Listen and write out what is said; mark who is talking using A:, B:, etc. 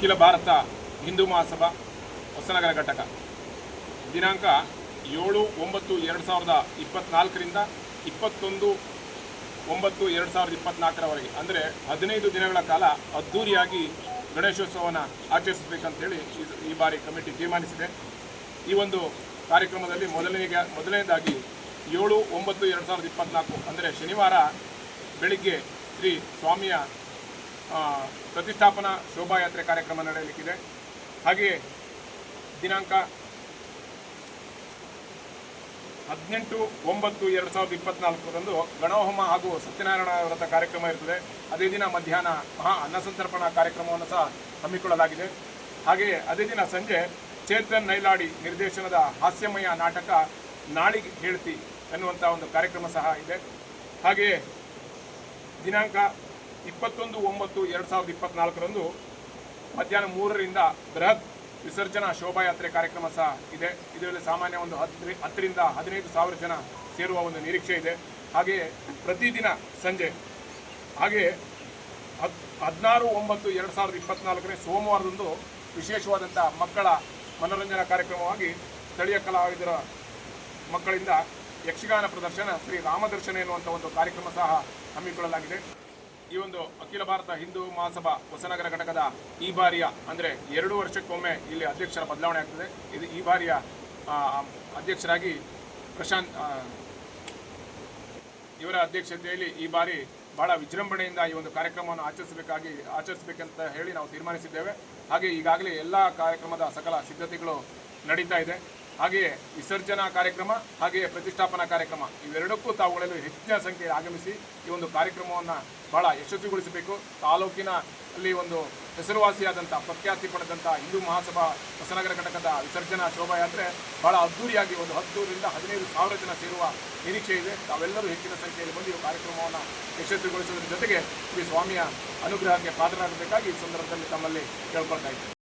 A: ಅಖಿಲ ಭಾರತ ಹಿಂದೂ ಮಹಾಸಭಾ ಹೊಸನಗರ ಘಟಕ. ದಿನಾಂಕ ಏಳು ಒಂಬತ್ತು ಎರಡು ಸಾವಿರದ ಇಪ್ಪತ್ತ್ನಾಲ್ಕರಿಂದ ಇಪ್ಪತ್ತೊಂದು ಒಂಬತ್ತು ಎರಡು ಸಾವಿರದ ಇಪ್ಪತ್ತ್ನಾಲ್ಕರವರೆಗೆ ಅಂದರೆ ಹದಿನೈದು ದಿನಗಳ ಕಾಲ ಅದ್ಧೂರಿಯಾಗಿ ಗಣೇಶೋತ್ಸವವನ್ನು ಆಚರಿಸಬೇಕಂತೇಳಿ ಈ- ಬಾರಿ ಕಮಿಟಿ ತೀರ್ಮಾನಿಸಿದೆ. ಈ ಒಂದು ಕಾರ್ಯಕ್ರಮದಲ್ಲಿ ಮೊದಲನೆಯ ಮೊದಲನೇದಾಗಿ ಏಳು ಒಂಬತ್ತು ಎರಡು ಸಾವಿರದ ಇಪ್ಪತ್ನಾಲ್ಕು, ಅಂದರೆ ಶನಿವಾರ ಬೆಳಿಗ್ಗೆ ಶ್ರೀ ಸ್ವಾಮಿಯ ಪ್ರತಿಷ್ಠಾಪನಾ ಶೋಭಾಯಾತ್ರೆ ಕಾರ್ಯಕ್ರಮ ನಡೆಯಲಿಕ್ಕಿದೆ. ಹಾಗೆಯೇ ದಿನಾಂಕ ಹದಿನೆಂಟು ಒಂಬತ್ತು ಎರಡು ಸಾವಿರದ ಇಪ್ಪತ್ನಾಲ್ಕರಂದು ಗಣಹೋಮ ಹಾಗೂ ಸತ್ಯನಾರಾಯಣ ವ್ರತ ಕಾರ್ಯಕ್ರಮ ಇರುತ್ತದೆ ಅದೇ ದಿನ ಮಧ್ಯಾಹ್ನ ಮಹಾ ಅನ್ನಸಂತರ್ಪಣಾ ಕಾರ್ಯಕ್ರಮವನ್ನು ಸಹ ಹಮ್ಮಿಕೊಳ್ಳಲಾಗಿದೆ. ಹಾಗೆಯೇ ಅದೇ ದಿನ ಸಂಜೆ ಚೇತನ್ ನೈಲಾಡಿ ನಿರ್ದೇಶನದ ಹಾಸ್ಯಮಯ ನಾಟಕ ನಾಳಿಗೆ ಹೇಳ್ತಿ ಎನ್ನುವಂಥ ಒಂದು ಕಾರ್ಯಕ್ರಮ ಸಹ ಇದೆ. ಹಾಗೆಯೇ ದಿನಾಂಕ ಇಪ್ಪತ್ತೊಂದು, ಒಂಬತ್ತು, ಎರಡು ಸಾವಿರದ ಇಪ್ಪತ್ನಾಲ್ಕರಂದು ಮಧ್ಯಾಹ್ನ ಮೂರರಿಂದ ಬೃಹತ್ ವಿಸರ್ಜನಾ ಶೋಭಾಯಾತ್ರೆ ಕಾರ್ಯಕ್ರಮ ಸಹ ಇದೆ. ಇದರಲ್ಲಿ ಸಾಮಾನ್ಯ ಒಂದು ಹತ್ತು ಹತ್ತರಿಂದ ಹದಿನೈದು ಸಾವಿರ ಜನ ಸೇರುವ ಒಂದು ನಿರೀಕ್ಷೆ ಇದೆ. ಹಾಗೆಯೇ ಪ್ರತಿದಿನ ಸಂಜೆ ಹಾಗೆಯೇ ಹದ್, ಹದಿನಾರು, ಒಂಬತ್ತು, ಎರಡು ಸಾವಿರದ ಇಪ್ಪತ್ನಾಲ್ಕನೇ ಸೋಮವಾರದಂದು ವಿಶೇಷವಾದಂಥ ಮಕ್ಕಳ ಮನೋರಂಜನಾ ಕಾರ್ಯಕ್ರಮವಾಗಿ ಸ್ಥಳೀಯ ಕಲಾವಿದರ ಮಕ್ಕಳಿಂದ ಯಕ್ಷಗಾನ ಪ್ರದರ್ಶನ ಶ್ರೀ ರಾಮದರ್ಶನ ಎನ್ನುವಂಥ ಒಂದು ಕಾರ್ಯಕ್ರಮ ಸಹ ಹಮ್ಮಿಕೊಳ್ಳಲಾಗಿದೆ. ಈ ಒಂದು ಅಖಿಲ ಭಾರತ ಹಿಂದೂ ಮಹಾಸಭಾ ಹೊಸನಗರ ಘಟಕದ ಈ ಬಾರಿಯ, ಅಂದರೆ ಎರಡು ವರ್ಷಕ್ಕೊಮ್ಮೆ ಇಲ್ಲಿ ಅಧ್ಯಕ್ಷರ ಬದಲಾವಣೆ ಆಗ್ತದೆ. ಇದು ಈ ಬಾರಿಯ ಅಧ್ಯಕ್ಷರಾಗಿ ಪ್ರಶಾಂತ್ ಇವರ ಅಧ್ಯಕ್ಷತೆಯಲ್ಲಿ ಈ ಬಾರಿ ಬಹಳ ವಿಜೃಂಭಣೆಯಿಂದ ಈ ಒಂದು ಕಾರ್ಯಕ್ರಮವನ್ನು ಆಚರಿಸಬೇಕಾಗಿ, ಆಚರಿಸಬೇಕಂತ ಹೇಳಿ ನಾವು ತೀರ್ಮಾನಿಸಿದ್ದೇವೆ. ಹಾಗೆ ಈಗಾಗಲೇ ಎಲ್ಲ ಕಾರ್ಯಕ್ರಮದ ಸಕಲ ಸಿದ್ಧತೆಗಳು ನಡೀತಾ ಇದೆ. ಹಾಗೆಯೇ ವಿಸರ್ಜನಾ ಕಾರ್ಯಕ್ರಮ, ಹಾಗೆಯೇ ಪ್ರತಿಷ್ಠಾಪನಾ ಕಾರ್ಯಕ್ರಮ, ಇವೆರಡಕ್ಕೂ ತಾವುಗಳಲ್ಲಿ ಹೆಚ್ಚಿನ ಸಂಖ್ಯೆಯಲ್ಲಿ ಆಗಮಿಸಿ ಈ ಒಂದು ಕಾರ್ಯಕ್ರಮವನ್ನು ಬಹಳ ಯಶಸ್ವಿಗೊಳಿಸಬೇಕು. ತಾಲೂಕಿನ ಅಲ್ಲಿ ಒಂದು ಹೆಸರುವಾಸಿಯಾದಂಥ, ಪ್ರಖ್ಯಾತಿ ಪಡೆದಂಥ ಹಿಂದೂ ಮಹಾಸಭಾ ಹೊಸನಗರ ಘಟಕದ ವಿಸರ್ಜನಾ ಶೋಭಾಯಾತ್ರೆ ಬಹಳ ಅದ್ದೂರಿಯಾಗಿ ಒಂದು ಹತ್ತೂರಿಂದ ಹದಿನೈದು ಸಾವಿರ ಜನ ಸೇರುವ ನಿರೀಕ್ಷೆ ಇದೆ. ತಾವೆಲ್ಲರೂ ಹೆಚ್ಚಿನ ಸಂಖ್ಯೆಯಲ್ಲಿ ಬಂದು ಈ ಕಾರ್ಯಕ್ರಮವನ್ನು ಯಶಸ್ವಿಗೊಳಿಸುವುದರ ಜೊತೆಗೆ ಶ್ರೀ ಸ್ವಾಮಿಯ ಅನುಗ್ರಹಕ್ಕೆ ಪಾತ್ರರಾಗಬೇಕಾಗಿ ಈ ಸಂದರ್ಭದಲ್ಲಿ ತಮ್ಮಲ್ಲಿ ಕೇಳ್ಕೊಳ್ತಾ ಇದ್ದೇನೆ.